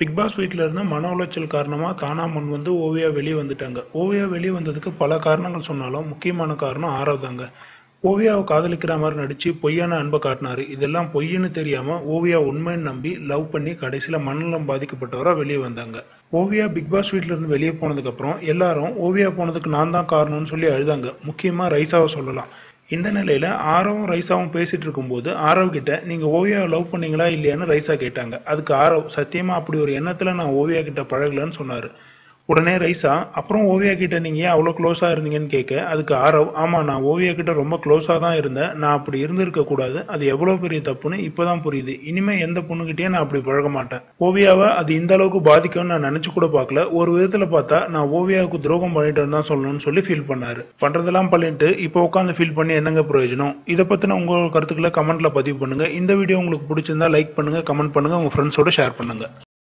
Big pass வீட்டில் இருந்து மன உளைச்சல் காரணமாக தானா முன் வந்து ஓவியா வெளியே வந்துட்டாங்க. ஓவியா வெளியே வந்ததுக்கு பல காரணங்கள் சொன்னாலும் முக்கியமான காரணம் ஆரவ் தாங்க ஓவியாவை காதலிக்கிற மாதிரி நடித்து பொய்யான அன்பை காட்டினார். இதெல்லாம் பொய்ன்னு தெரியாமல் ஓவியா உண்மைன்னு நம்பி லவ் பண்ணி கடைசியில் மனநலம் பாதிக்கப்பட்டவராக வெளியே வந்தாங்க. ஓவியா பிக் பாஸ் வீட்டிலேருந்து இருந்து வெளியே போனதுக்கப்புறம் எல்லாரும் ஓவியா போனதுக்கு நான் தான் காரணம்னு சொல்லி அழுதாங்க. முக்கியமாக ரைசாவை சொல்லலாம். இந்த நிலையில ஆரவும் ரைசாவும் பேசிட்டு இருக்கும்போது ஆரவ் கிட்ட நீங்க ஓவியாவை லவ் பண்ணீங்களா இல்லையான்னு ரைசா கேட்டாங்க. அதுக்கு ஆரவ் சத்தியமா அப்படி ஒரு எண்ணத்துல நான் ஓவியா கிட்ட பழகலன்னு சொன்னாரு. உடனே ரைசா அப்புறம் ஓவியா கிட்ட நீங்க ஏன் அவ்வளோ க்ளோஸா இருந்தீங்கன்னு கேட்க அதுக்கு ஆரவ் ஆமா நான் ஓவியா கிட்ட ரொம்ப க்ளோஸா தான் இருந்தேன். நான் அப்படி இருந்திருக்க கூடாது. அது எவ்வளவு பெரிய தப்புன்னு இப்பதான் புரியுது. இனிமே எந்த பொண்ணுகிட்டயே நான் அப்படி பழக மாட்டேன். ஓவியாவை அது இந்த அளவுக்கு பாதிக்கும்னு நான் நினைச்சு கூட பார்க்கல. ஒரு விதத்துல பார்த்தா நான் ஓவியாவுக்கு துரோகம் பண்ணிட்டேன்னு தான் சொல்லணும்னு சொல்லி ஃபீல் பண்ணாரு. பண்றதெல்லாம் பண்ணிட்டு இப்போ உட்காந்து ஃபீல் பண்ணி என்னங்க பிரயோஜனம்? இதை பத்தின உங்களோட கருத்துக்களை கமெண்ட்ல பதிவு பண்ணுங்க. இந்த வீடியோ உங்களுக்கு பிடிச்சிருந்தா லைக் பண்ணுங்க கமெண்ட் பண்ணுங்க உங்க ஃப்ரெண்ட்ஸோட ஷேர் பண்ணுங்க.